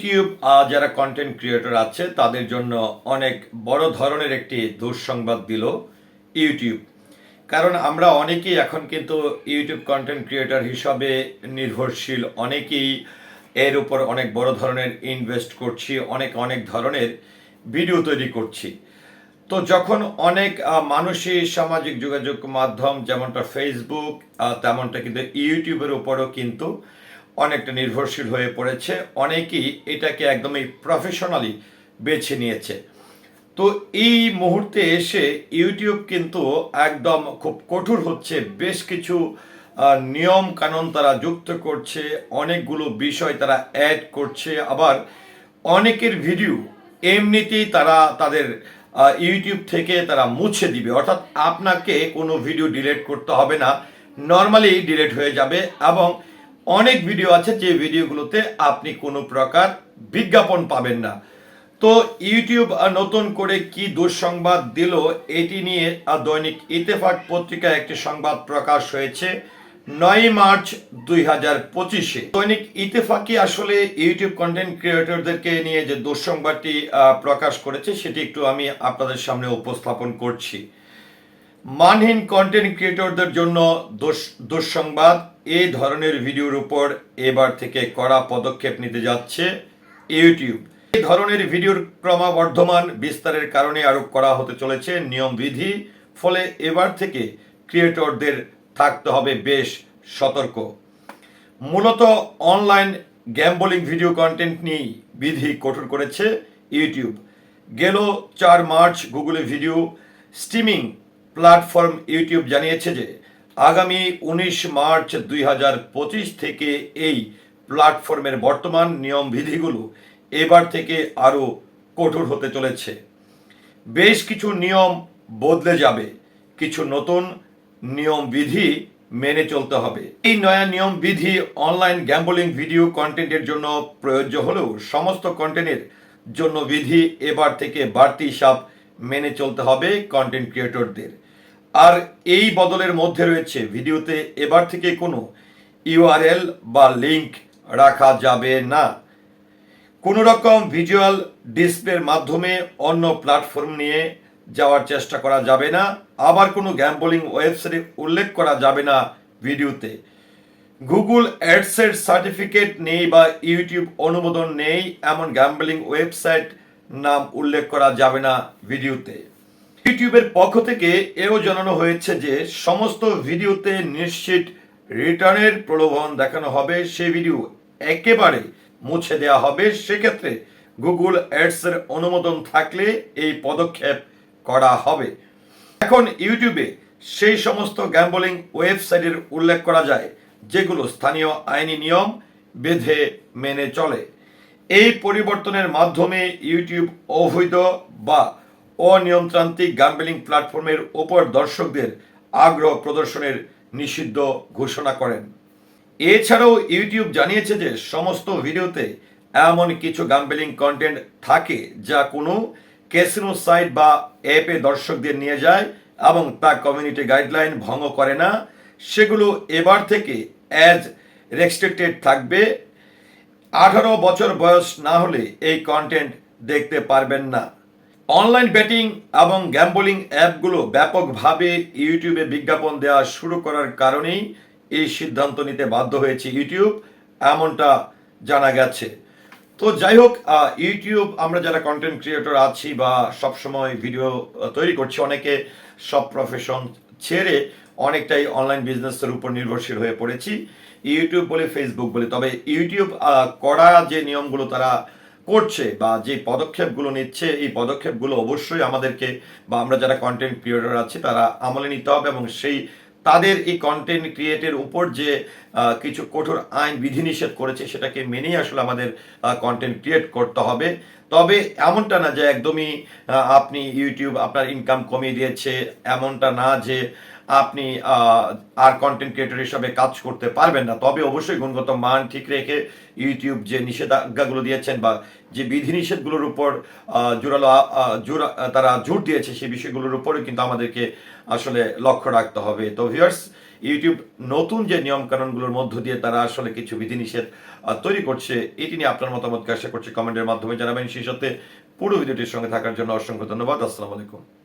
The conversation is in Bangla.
ইউটিউব যারা কন্টেন্ট ক্রিয়েটর আছে, তাদের জন্য অনেক বড় ধরনের একটি দুঃসংবাদ দিল ইউটিউব কারণ আমরা অনেকেই এখন কিন্তু ইউটিউব কন্টেন্ট ক্রিয়েটর হিসাবে নির্ভরশীল, অনেকেই এর উপর অনেক বড় ধরনের ইনভেস্ট করছি, অনেক অনেক ধরনের ভিডিও তৈরি করছি। তো যখন অনেক মানুষই সামাজিক যোগাযোগ মাধ্যম, যেমনটা ফেসবুক তেমনটা কিন্তু ইউটিউবের উপরও কিন্তু অনেকটা নির্ভরশীল হয়ে পড়েছে, অনেকেই এটাকে একদমই প্রফেশনালি বেছে নিয়েছে। তো এই মুহূর্তে এসে ইউটিউব কিন্তু একদম খুব কঠোর হচ্ছে, বেশ কিছু নিয়ম কানুন তারা যুক্ত করছে, অনেকগুলো বিষয় তারা অ্যাড করছে, আবার অনেকের ভিডিও এমনিতেই তারা তাদের ইউটিউব থেকে তারা মুছে দিবে। অর্থাৎ আপনাকে কোনো ভিডিও ডিলিট করতে হবে না নর্মালি ডিলেট হয়ে যাবে এবং অনেক ভিডিও আছে যে ভিডিওগুলোতে আপনি কোনো প্রকার বিজ্ঞাপন পাবেন না। তো ইউটিউব নতুন করে কি দুঃসংবাদ দিল এটি নিয়ে দৈনিক ইতেফাক পত্রিকায় একটি সংবাদ প্রকাশ হয়েছে নয় মার্চ দুই হাজার পঁচিশে। দৈনিক ইতেফাকি আসলে ইউটিউব কন্টেন্ট ক্রিয়েটরদেরকে নিয়ে যে দুঃসংবাদটি প্রকাশ করেছে, সেটি একটু আমি আপনাদের সামনে উপস্থাপন করছি। মানহীন কন্টেন্ট ক্রিয়েটরদের জন্য দুঃসংবাদ এই ধরনের ভিডিওর উপর এবার থেকে কড়া পদক্ষেপ নিতে যাচ্ছে ইউটিউব। এই ধরনের ভিডিওর ক্রমাবর্ধমান বিস্তারের কারণে আরোপ করা হতে চলেছে নিয়মবিধি, ফলে এবার থেকে ক্রিয়েটরদের থাকতে হবে বেশ সতর্ক। মূলত অনলাইন গ্যাম্বলিং ভিডিও কন্টেন্ট নিয়েই বিধি কঠোর করেছে ইউটিউব। গেল চার মার্চ গুগলে ভিডিও স্ট্রিমিং প্ল্যাটফর্ম ইউটিউব জানিয়েছে যে আগামী উনিশ মার্চ দুই হাজার পঁচিশ থেকে এই প্ল্যাটফর্মের বর্তমান নিয়ম বিধিগুলো এবার থেকে আরও কঠোর হতে চলেছে। বেশ কিছু নিয়ম বদলে যাবে, কিছু নতুন নিয়ম বিধি মেনে চলতে হবে। এই নয়া নিয়ম বিধি অনলাইন গ্যাম্বলিং ভিডিও কন্টেন্টের জন্য প্রযোজ্য হলেও সমস্ত কন্টেন্টের জন্য বিধি এবার থেকে বাড়তি হিসাব মেনে চলতে হবে কন্টেন্ট ক্রিয়েটরদের। আর এই বদলের মধ্যে রয়েছে ভিডিওতে এবার থেকে কোনো ইউআরএল বা লিংক রাখা যাবে না। কোনো রকম ভিজুয়াল ডিসপ্লের মাধ্যমে অন্য প্ল্যাটফর্ম নিয়ে যাওয়ার চেষ্টা করা যাবে না। আবার কোনো গ্যাম্বলিং ওয়েবসাইটে উল্লেখ করা যাবে না ভিডিওতে। গুগল অ্যাডসের সার্টিফিকেট নেই বা ইউটিউব অনুমোদন নেই, এমন গ্যাম্বলিং ওয়েবসাইট নাম উল্লেখ করা যাবে না ভিডিওতে। ইউটিউবের পক্ষ থেকে এও জানানো হয়েছে যে সমস্ত ভিডিওতে নিশ্চিত রিটার্নের প্রলোভন দেখানো হবে। সেই ভিডিও একেবারে মুছে দেওয়া হবে। সেক্ষেত্রে গুগল অ্যাডসের অনুমোদন থাকলে এই পদক্ষেপ করা হবে। এখন ইউটিউবে সেই সমস্ত গ্যাম্বলিং ওয়েবসাইটের উল্লেখ করা যায়, যেগুলো স্থানীয় আইনি নিয়ম বেঁধে মেনে চলে। এই পরিবর্তনের মাধ্যমে ইউটিউব অবৈধ বা অনিয়মতান্ত্রিক গ্যাম্বলিং প্ল্যাটফর্মের ওপর দর্শকদের আগ্রহ প্রদর্শনের নিষিদ্ধ ঘোষণা করেন। এছাড়াও ইউটিউব জানিয়েছে যে সমস্ত ভিডিওতে এমন কিছু গাম্বেলিং কন্টেন্ট থাকে যা কোনো ক্যাসিনো সাইট বা অ্যাপে দর্শকদের নিয়ে যায় এবং তা কমিউনিটি গাইডলাইন ভঙ্গ করে না। সেগুলো এবার থেকে অ্যাজ রেস্ট্রিক্টেড থাকবে। আঠারো বছর বয়স না হলে এই কন্টেন্ট দেখতে পারবেন না। অনলাইন ব্যাটিং এবং গ্যাম্বলিং অ্যাপগুলো ব্যাপকভাবে ইউটিউবে বিজ্ঞাপন দেওয়া শুরু করার কারণেই এই সিদ্ধান্ত নিতে বাধ্য হয়েছে ইউটিউব এমনটা জানা গেছে। তো যাই হোক ইউটিউব আমরা যারা কন্টেন্ট ক্রিয়েটর আছি বা সবসময় ভিডিও তৈরি করছি, অনেকে সব প্রফেশন ছেড়ে অনেকটাই অনলাইন বিজনেসের উপর নির্ভরশীল হয়ে পড়েছি। ইউটিউব বলে ফেসবুক বলে, তবে ইউটিউব করা যে নিয়মগুলো তারা করছে বা যে পদক্ষেপগুলো নিচ্ছে, এই পদক্ষেপগুলো অবশ্যই আমাদেরকে বা আমরা যারা কন্টেন্ট ক্রিয়েটর আছি, তারা আমলে নিতে হবে এবং সেই তাদের এই কন্টেন্ট ক্রিয়েটের উপর যে কিছু কঠোর আইন বিধিনিষেধ করেছে, সেটাকে মেনেই আসলে আমাদের কন্টেন্ট ক্রিয়েট করতে হবে। তবে এমনটা না যে একদমই আপনি ইউটিউব আপনার ইনকাম কমিয়ে দিয়েছে, এমনটা না যে আপনি আর কন্টেন্ট ক্রিয়েটর হিসাবে কাজ করতে পারবেন না। তবে অবশ্যই গুণগত মান ঠিক রেখে ইউটিউব যে নিষেধাজ্ঞাগুলো দিয়েছেন বা যে বিধিনিষেধগুলোর উপর জোরালো জোর, তারা জোর দিয়েছে সেই বিষয়গুলোর উপরে কিন্তু আমাদেরকে আসলে লক্ষ্য রাখতে হবে। তো ভিউয়ার্স ইউটিউব নতুন যে নিয়মকানুনগুলোর মধ্য দিয়ে তারা আসলে কিছু বিধিনিষেধ তৈরি করছে, এটি নিয়ে আপনার মতামতকে আশা করছি কমেন্টের মাধ্যমে জানাবেন। সেই সাথে পুরো ভিডিওটির সঙ্গে থাকার জন্য অসংখ্য ধন্যবাদ। আসসালামু আলাইকুম।